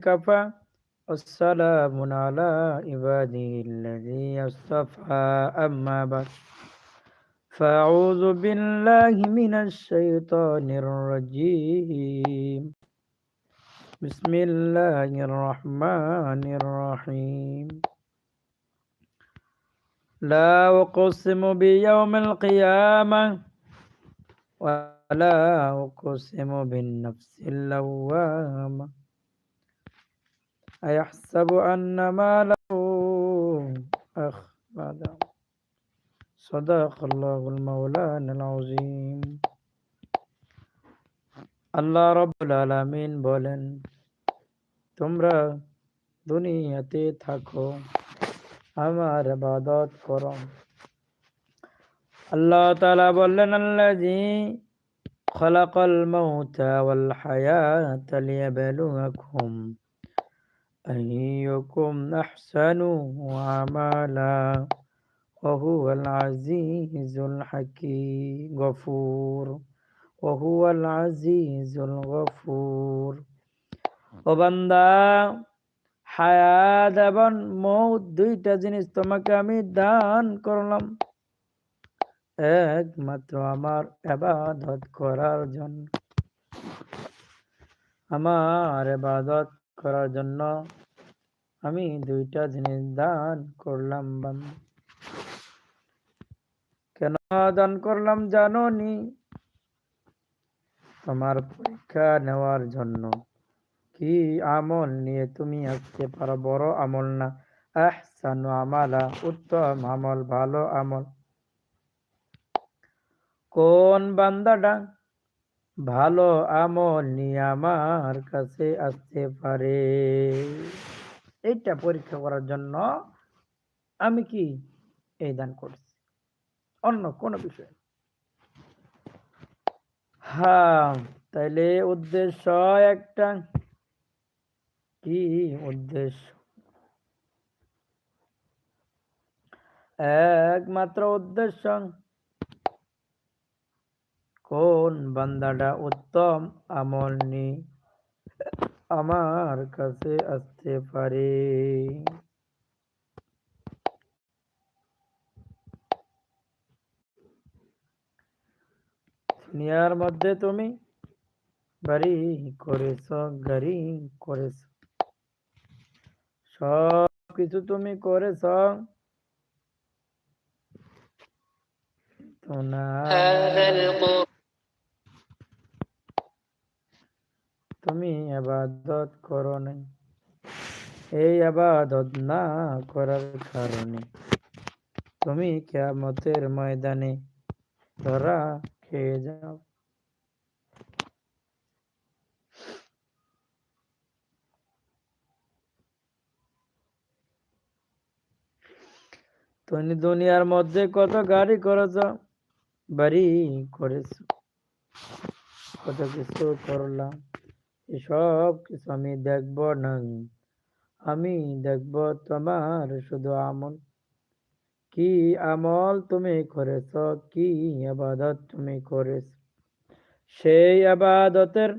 كفى والسلام على عباده الذي اصطفى أما بعد. فأعوذ بالله من الشيطان الرجيم. بسم الله الرحمن الرحيم. لا أقسم بيوم القيامة ولا أقسم بالنفس اللوامة. أيحسب أن ما له أخلد صدق الله المولانا العظيم আল্লাহ রব্বুল আলামিন বলেন তোমরা দুনিয়াতে থাকো আমার ইবাদত করো আল্লাহ তাআলা বললেন আল্লাযী খলাকাল মাউতা ওয়াল হায়াতা লিয়াবলুয়াকুম أيكم أحسن عملا وهو العزيز الحكيم غفور وهو العزيز الغفور ও বান্দা হায়াত এবং মৌত দুইটা জিনিস তোমাকে আমি দান করলাম একমাত্র আমার এবাদত করার জন্য আমার এবাদত করার জন্য আমি দুইটা জিনিস দান করলাম কেন দান করলাম জানো নি? তোমার পরীক্ষা নেওয়ার জন্য। কি আমল নিয়ে তুমি আসতে পারো? বড় আমল না। আহসানু আমালা, উত্তম আমল, ভালো আমল। কোন বান্দাটা ভালো আমল নিয়ে আমার কাছে আসতে পারে। এইটা পরীক্ষা করার জন্য আমি কি এই দান করছি? অন্য কোনো বিষয়? হ্যাঁ তাইলে উদ্দেশ্য একটা। কি উদ্দেশ্য? একমাত্র উদ্দেশ্য কোন বান্দাটা উত্তম আমল নি? আমার কাছে আসতে পারে। দুনিয়ার মধ্যে তুমি বাড়ি করেছ, গাড়ি করেছ সব কিছু তুমি করেছ। তো তুমি আবাদত করো নাই এই আবাদত না করার কারণে তুমি কেমতের ময়দানে ধরা খেয়ে যাও। তুমি দুনিয়ার মধ্যে কত গাড়ি করেছ, বাড়ি করেছ, কত কিছু করলাম। এসব কিছু আমি দেখব না। আমি দেখব তোমার শুধু আমল। কি আমল তুমি করেছ, কি আবাদত তুমি করেছ? সেই আবাদতের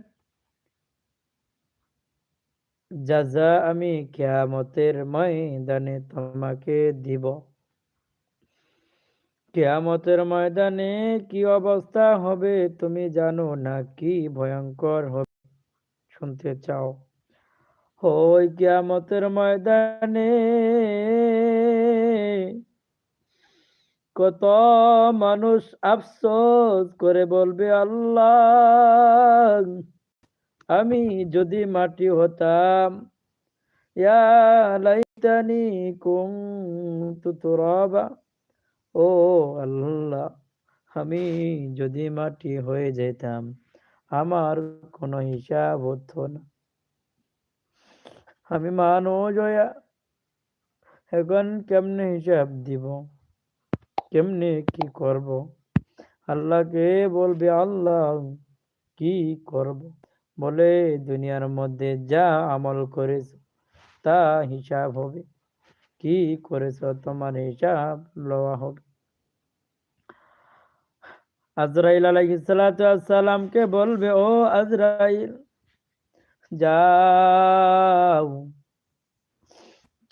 যাজা আমি কেয়ামতের ময়দানে তোমাকে দিব। কেয়ামতের ময়দানে কি অবস্থা হবে তুমি জানো না, কি ভয়ঙ্কর হবে? শুনতে চাও। ওই কেয়ামতের ময়দানে কত মানুষ আফসোস করে বলবে, আল্লাহ, আমি যদি মাটি হতাম লাইতানি কুনতু তুরাবা, ও আল্লাহ, আমি যদি মাটি হয়ে যেতাম। আমার কোনো হিসাব হতো না। আমি মানুষ হইয়া এখন কেমনে হিসাব দিব? কেমনে কি করব? আল্লাহকে বলবে, আল্লাহ, কি করব? বলে, দুনিয়ার মধ্যে যা আমল করেছ, তা হিসাব হবে। কি করেছ? তোমার হিসাব লওয়া হবে আজরাইল আলাইহিসসালামকে বলবে, ও আজরাইল, যাও।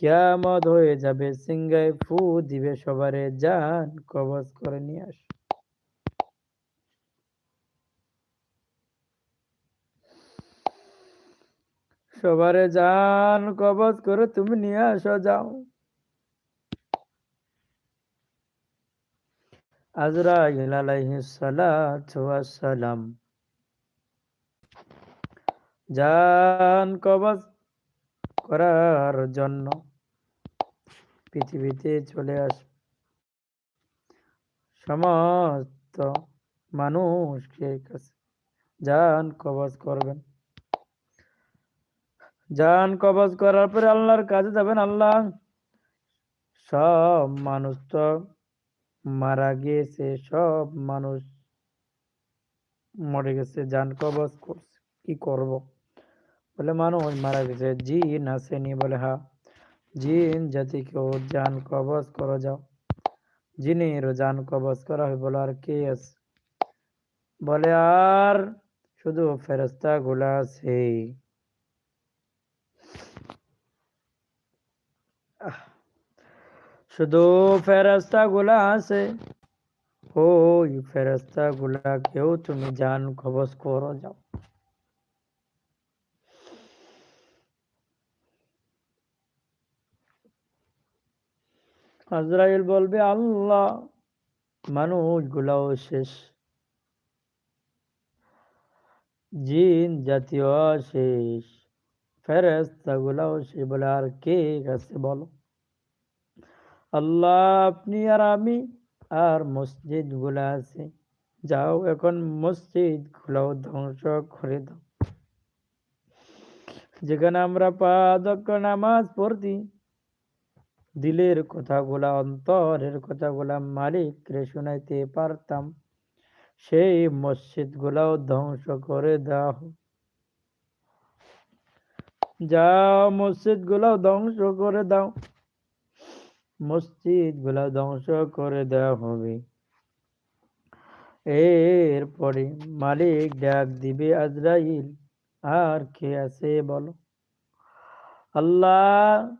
কেমত হয়ে যাবে, সিংহায় ফু দিবে সবারে যান কবজ করে নিয়ে আস। সবারে যান কবজ করে তুমি নিয়ে আসো, যাও। আজরাইল আলাইহিস যান কবজ করার জন্য পৃথিবীতে চলে আস, সমস্ত মানুষকে কাছে যান কবজ করবেন। যান কবজ করার পরে আল্লাহর কাছে যাবেন, আল্লাহ সব মানুষ তো মারা গিয়েছে, সব মানুষ মরে গেছে, যান কবজ করছে, কি করব? বলে, মানুষ মারা গেছে, জিন আসেনি। বলে, হা, জিন জাতিকেও যান কবজ করো যাও। জিনের যান কবজ করা হয় বলে, আর কে আছে? বলে, আর শুধু ফেরস্তা গুলা আছে শুধু ফেরস্তা গুলা আছে। ওই ফেরস্তা গুলা কেউ তুমি যান কবজ করো, যাও। আজরাইল বলবে, আল্লাহ মানুষগুলাও শেষ। জিন জাতীয় শেষ। ফেরেস্তা গুলাও শেষ বলে, আর কে কাছে বলো? আল্লাহ, আপনি আর আমি আর মসজিদগুলা আছে। যাও এখন মসজিদ গুলাও ধ্বংস করে দাও। যেখানে আমরা পাঁচ নামাজ পড়তি, দিলের কথাগুলা, অন্তরের কথাগুলা মালিকরে শুনাইতে পারতাম। সেই মসজিদ গুলাও ধ্বংস করে দাও। যাও মসজিদ গুলাও ধ্বংস করে দাও। মসজিদগুলা ধ্বংস করে দেওয়া হবে। এরপরে মালিক ডাক দিবে, আজরাইল, আর কে আছে বলো? আল্লাহ,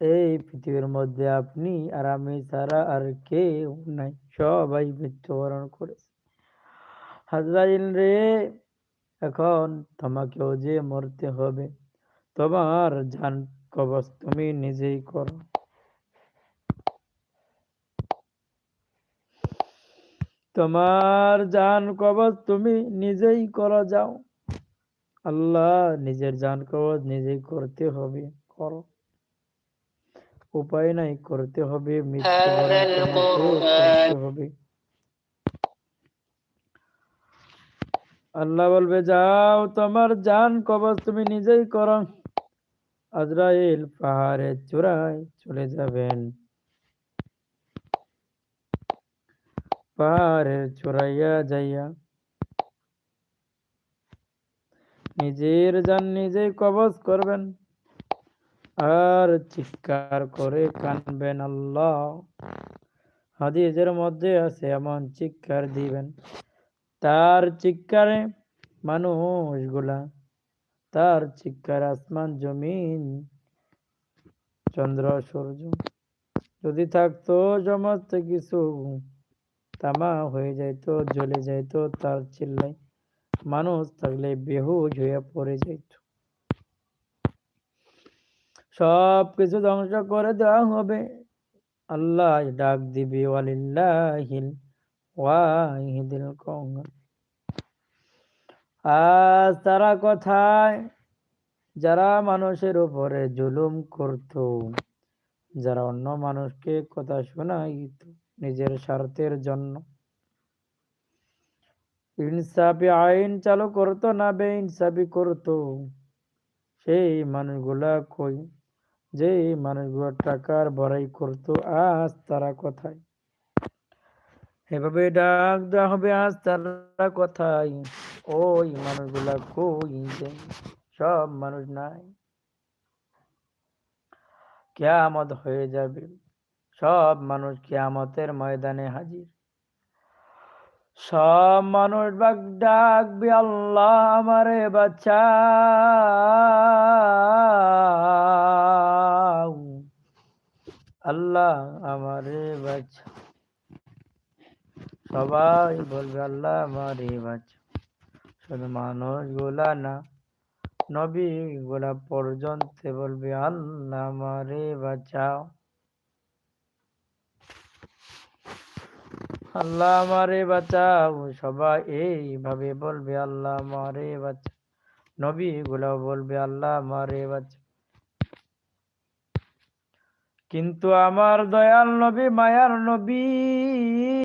এই পৃথিবীর মধ্যে আপনি আর আমি ছাড়া আর কেউ নাই। সবাই মৃত্যুবরণ করেছে। হাজরাইল রে, এখন তোমাকেও যে মরতে হবে, তোমার জান কবচ তুমি নিজেই করো। তোমার জান কবজ তুমি নিজেই করো যাও। আল্লাহ নিজের জান কবচ নিজেই করতে হবে করো। উপায় নাই করতে হবে হবে। আল্লাহ বলবে যাও তোমার জান কবচ তুমি নিজেই করো। আজরাইল পাহাড়ের চূড়ায় চলে যাবেন। পাহাড়ের চূড়াইয়া যাইয়া। নিজের যান নিজেই কবজ করবেন, আর চিৎকার করে কানবেন আল্লাহ। হাদিসের মধ্যে আছে, এমন চিৎকার দিবেন, তার চিৎকারে মানুষগুলা, তার চিৎকার আসমান, জমিন, চন্দ্র, সূর্য যদি থাকতো, সমস্ত কিছু তামা হয়ে যাইতো জ্বলে যাইতো তার চিল্লাই মানুষ থাকলে বেহুজ হয়ে পড়ে যাইত। সব কিছু ধ্বংস করে দেওয়া হবে। আল্লাহ ডাক দিবি ওয়ালিল্লাহিল ওয়াহিদিল কওম। আজ তারা কথায়? যারা মানুষের উপরে জুলুম করত, যারা অন্য মানুষকে কথা শোনাইত। নিজের স্বার্থের জন্য। ইনসাফি আইন চালু করতো না বে ইনসাফি করতো। সেই মানুষগুলা কই? যে মানুষগুলো টাকার বড়াই করতো, আজ তারা কোথায়? এভাবে ডাক দেওয়া হবে, আজ তারা কোথায়? ওই মানুষগুলা কই যে সব মানুষ নাই। কেয়ামত হয়ে যাবে। সব মানুষ কেয়ামতের ময়দানে হাজির। সব মানুষ বাগ ডাকবি আল্লাহ আমারে বাচ্চা আল্লাহ আমারে বাচ্চা সবাই বলবে, আল্লাহ আমারে বাচ্চা শুধু মানুষগুলা না নবী গুলা পর্যন্ত বলবে, আল্লাহ আমারে বাঁচাও। আল্লাহ আমারে বাঁচাও, সবাই এইভাবে বলবে, আল্লাহ আমারে বাঁচা। নবী গুলাও বলবে, আল্লাহ আমারে বাঁচা। কিন্তু আমার দয়াল নবী, মায়ার নবী,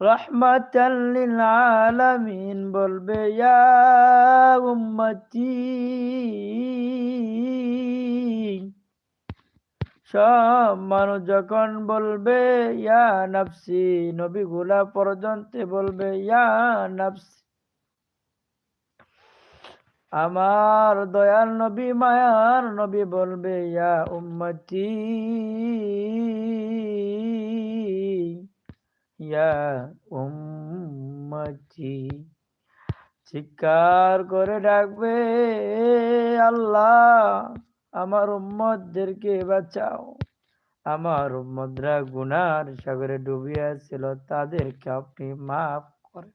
রহমাতাল লিল আলামিন বলবে, ইয়া উম্মতি। সব মানুষ যখন বলবে, ইয়া নাফসি, নবী গুলা পর্যন্ত বলবে, ইয়া নাফসি। আমার দয়াল নবী, মায়ার নবী বলবে, ইয়া উম্মতি। ইয়া উম্মতি। চিৎকার করে ডাকবে আল্লাহ। আমার উম্মতদেরকে বাঁচাও আমার উম্মদরা গুনার সাগরে ডুবিয়াছিল তাদেরকে আপনি মাফ করেন।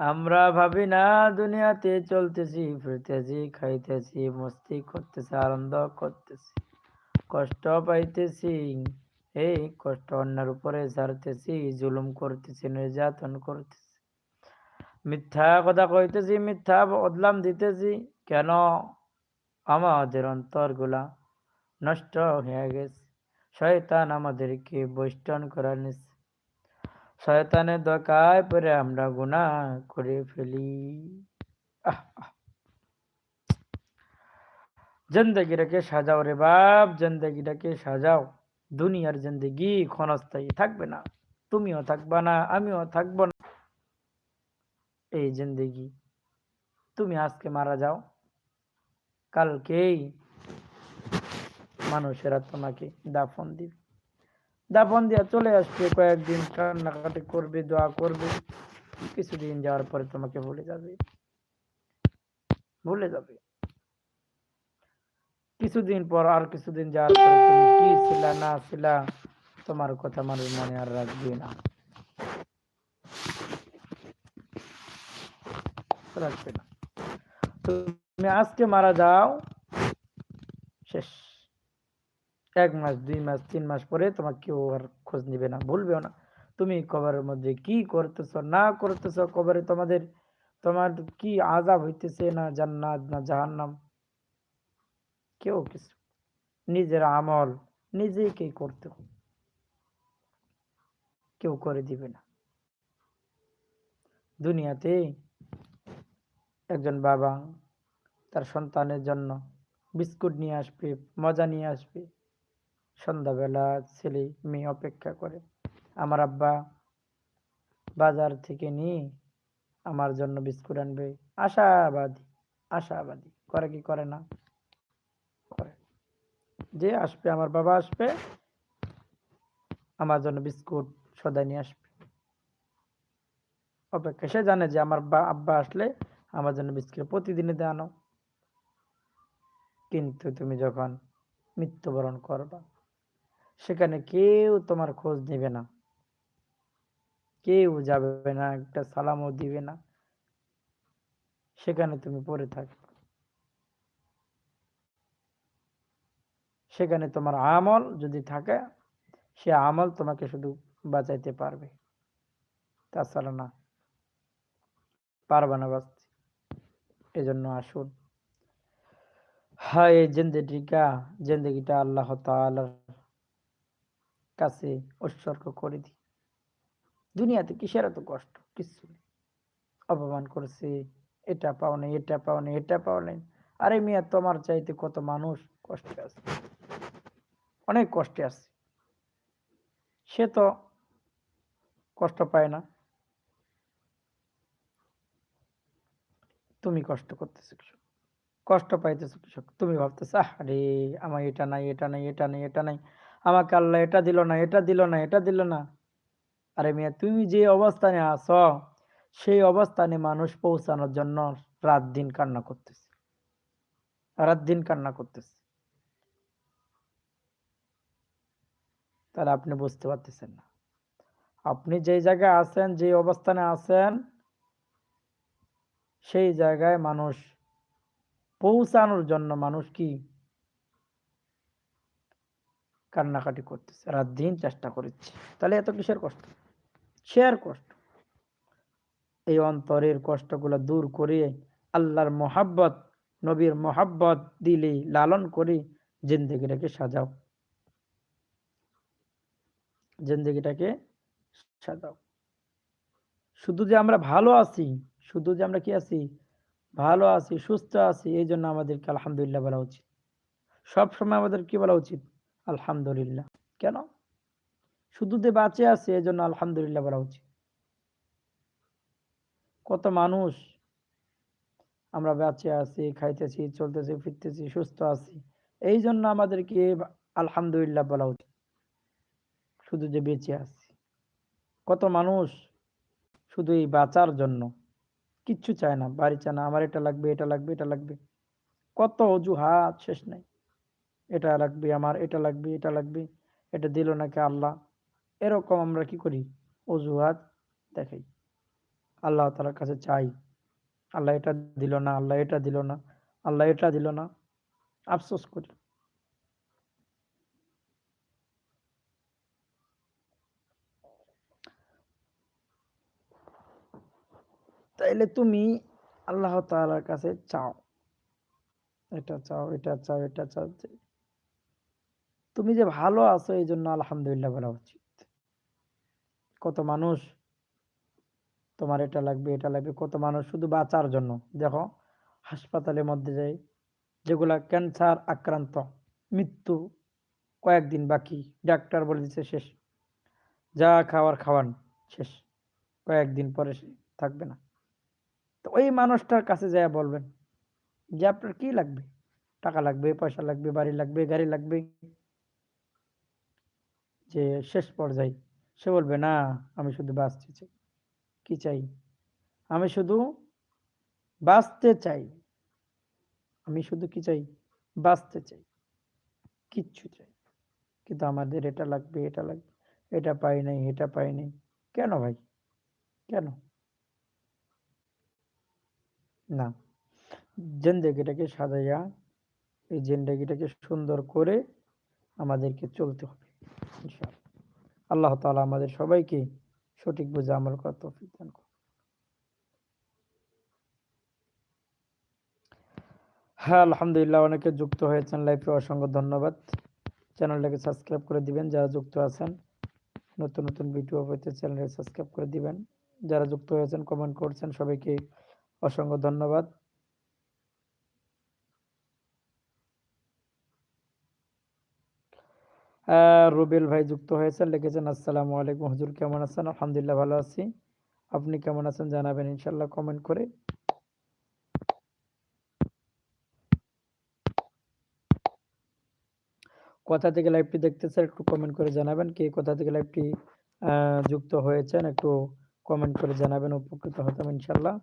আমরা ভাবি, না, দুনিয়াতে চলতেছি, ফিরতেছি, খাইতেছি, মস্তি করতেছি, আনন্দ করতেছি, কষ্ট পাইতেছি, এই কষ্ট অন্যের উপরে ছাড়তেছি জুলুম করতেছি, নির্যাতন করতেছি। মিথ্যা কথা কইতেছি, মিথ্যা বদলাম দিতেছি, কেন? আমাদের অন্তরগুলা নষ্ট হয়ে গেছে। শয়তান আমাদেরকে বৈষ্টন করে নিছে। শয়তানের দকায় পরে আমরা গুণা করে ফেলি। জিন্দগিটাকে সাজাও রে বাপ, জিন্দগিটাকে সাজাও। দুনিয়ার জিন্দগি ক্ষণস্থায়ী থাকবে না। তুমিও থাকবা না, আমিও থাকব না। এই জিন্দগি। তুমি আজকে মারা যাও। কালকেই মানুষেরা তোমাকে দাফন দিবে। দাফন দিয়া চলে আসবে, কয়েকদিন কান্নাকাটি করবে, দোয়া করবে। কিছুদিন যাওয়ার পরে তোমাকে ভুলে যাবে। ভুলে যাবে। কিছুদিন পর আর কিছুদিন যাওয়ার পরে তুমি কি ছিলা, না ছিলা, তোমার কথা মানুষ মনে আর রাখবে না। রাখবে না। তুমি আজকে মারা যাও, শেষ। এক মাস, দুই মাস, তিন মাস পরে তোমাকে কেউ আর খোঁজ নিবে না, ভুলবেও না। তুমি কবরের মধ্যে কি করতেছ, না করতেছ, কবরে তোমাদের, তোমার কি আজাব হইতেছে না জান্নাত, না জাহান্নাম? কেউ কিছু। নিজের আমল নিজেকে করতে কেউ করে দিবে না। দুনিয়াতে একজন বাবা, তার সন্তানের জন্য বিস্কুট নিয়ে আসবে, মজা নিয়ে আসবে। সন্ধ্যাবেলা ছেলে, মেয়ে অপেক্ষা করে, আমার আব্বা বাজার থেকে নিয়ে আমার জন্য বিস্কুট আনবে। আশাবাদী আশাবাদী। করে কি করে না? করে। যে আসবে, আমার বাবা আসবে, আমার জন্য বিস্কুট সদাই নিয়ে আসবে। অপেক্ষা। সে জানে যে আমার আব্বা আসলে আমার জন্য বিস্কুট প্রতিদিনই আনো কিন্তু তুমি যখন মৃত্যুবরণ করবা, সেখানে কেউ তোমার খোঁজ নেবে না। কেউ যাবে না, একটা সালামও দিবে না। সেখানে তুমি পড়ে থাকবে। সেখানে তোমার আমল যদি থাকে, সে আমল তোমাকে শুধু বাঁচাইতে পারবে। তাছাড়া না, পারবে না বাঁচতে। এজন্য আসুন। হায় জিন্দগিটা জিন্দগিটা আল্লাহ তাআলার কাছে উৎসর্গ করে দিই। দুনিয়াতে কিসের এত কষ্ট? কিছু অপমান করেছে, এটা পাও নেই, এটা পাও নেই, এটা পাও নেই। আরে মিয়া, তোমার চাইতে কত মানুষ কষ্টে আছে? অনেক কষ্টে আছে। সে তো কষ্ট পায় না। তুমি কষ্ট করতেছো কৃষক। কষ্ট পাইতেছো কৃষক। তুমি ভাবতেছ আরে আমার এটা নাই এটা নাই এটা নাই এটা নাই। আমাকে আল্লাহ এটা দিল না, এটা দিল না, এটা দিল না। আরে মিয়া, তুমি যে অবস্থানে আছো, সেই অবস্থানে মানুষ পৌঁছানোর জন্য রাত দিন কান্না করতেছে। রাত দিন কান্না করতেছে। তাহলে আপনি বুঝতে পারতেছেন না। আপনি যে জায়গায় আছেন, যে অবস্থানে আছেন সেই জায়গায় মানুষ পৌঁছানোর জন্য মানুষ কি কান্নাকাটি করতেছে, রাত দিন চেষ্টা করেছে। তাহলে এত কিসের কষ্ট? শেয়ার কষ্ট? এই অন্তরের কষ্টগুলো দূর করে আল্লাহর মোহাব্বত, নবীর মোহাব্বত দিলে, লালন করে জিন্দগিটাকে সাজাও। জিন্দগিটাকে সাজাও। শুধু যে আমরা ভালো আছি শুধু যে আমরা কি আছি? ভালো আছি, সুস্থ আছি, এই জন্য আমাদেরকে আলহামদুলিল্লাহ বলা উচিত। সব সময় আমাদের কি বলা উচিত, আলহামদুলিল্লাহ। কেন? শুধু যে বাঁচে আছে, এই জন্য আলহামদুলিল্লাহ বলা উচিত। কত মানুষ আমরা বেঁচে আছি, খাইতেছি, চলতেছি, ফিরতেছি, সুস্থ আছি, এই জন্য আমাদেরকে আলহামদুলিল্লাহ বলা উচিত। শুধু যে বেঁচে আছি। কত মানুষ শুধু এই বাঁচার জন্য কিচ্ছু চায় না। বাড়ি চায় না, আমার এটা লাগবে এটা লাগবে এটা লাগবে। কত অজুহাত, শেষ নাই। এটা লাগবে আমার, এটা লাগবে এটা লাগবে, এটা দিল নাকি আল্লাহ? এরকম আমরা কি করি? অজুহাত দেখাই। আল্লাহ তালার কাছে চাই, আল্লাহ এটা দিল না, আল্লাহ এটা দিল না, আল্লাহ এটা দিল না। আফসোস করি। তাইলে তুমি আল্লাহ তালার কাছে চাও। এটা চাও এটা চাও এটা চাও তুমি যে ভালো আছো এই জন্য আলহামদুলিল্লাহ বলা উচিত। কত মানুষ তোমার এটা লাগবে এটা লাগবে, কত মানুষ শুধু বাঁচার জন্য। দেখো, হাসপাতালের মধ্যে যাই, যেগুলা ক্যান্সার আক্রান্ত, মৃত্যু কয়েকদিন বাকি, ডাক্তার বলে দিচ্ছে শেষ। যা খাওয়ার খাওয়ান, শেষ। কয়েকদিন পরে সে থাকবে না। তো ওই মানুষটার কাছে যায় বলবেন যে, আপনার কি লাগবে? টাকা লাগবে, পয়সা লাগবে, বাড়ি লাগবে, গাড়ি লাগবে? যে শেষ পর্যায়ে সে বলবে, না, আমি শুধু বাঁচতে চাই। কি চাই? আমি শুধু বাঁচতে চাই। আমি শুধু কি চাই? বাঁচতে চাই। কিচ্ছু চাই। কিন্তু আমাদের এটা লাগবে এটা লাগবে। এটা পাই নাই, এটা পাই নাই। কেন ভাই? কেন? না। জেন্দেগিটাকে সাজাইয়া এই জেন্দেগিটাকে সুন্দর করে আমাদেরকে চলতে হবে আল্লাহ তালা আমাদের সবাইকে সঠিক বুঝে আমল করার তৌফিক দান হ্যাঁ আলহামদুলিল্লাহ, অনেকে যুক্ত হয়েছেন লাইফে অসংখ্য ধন্যবাদ। চ্যানেলটাকে সাবস্ক্রাইব করে দিবেন, যারা যুক্ত আছেন। নতুন নতুন ভিডিও পেতে চ্যানেলটাকে সাবস্ক্রাইব করে দিবেন। যারা যুক্ত হয়েছেন কমেন্ট করছেন, সবাইকে অসংখ্য ধন্যবাদ। রুবেল ভাই যুক্ত হয়েছেন, লিখেছেন, আসসালামু আলাইকুম। হুজুর, কেমন আছেন? আলহামদুলিল্লাহ, ভালো আছি। আপনি কেমন আছেন জানাবেন ইনশাল্লাহ কমেন্ট করে। কোথা থেকে লাইভটি দেখতেছেন একটু কমেন্ট করে জানাবেন। কে কোথা থেকে লাইভটি যুক্ত হয়েছেন একটু কমেন্ট করে জানাবেন, উপকৃত হতাম ইনশাল্লাহ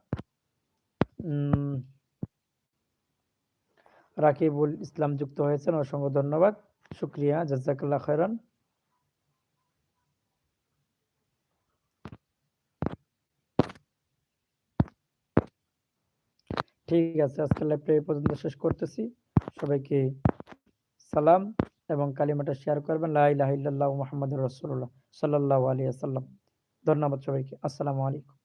রাকিবুল ইসলাম যুক্ত হয়েছেন, অসংখ্য ধন্যবাদ। শুক্রিয়া, জাজাকাল্লাহ খৈরান ঠিক আছে আজকে লাইভটা এই পর্যন্ত শেষ করতেছি। সবাইকে সালাম এবং কালিমাটা শেয়ার করবেন। লা ইলাহা ইল্লাল্লাহু মুহাম্মাদুর রাসূলুল্লাহ সাল্লাল্লাহু আলাইহি ওয়াসাল্লাম। ধন্যবাদ সবাইকে। আসসালামু আলাইকুম।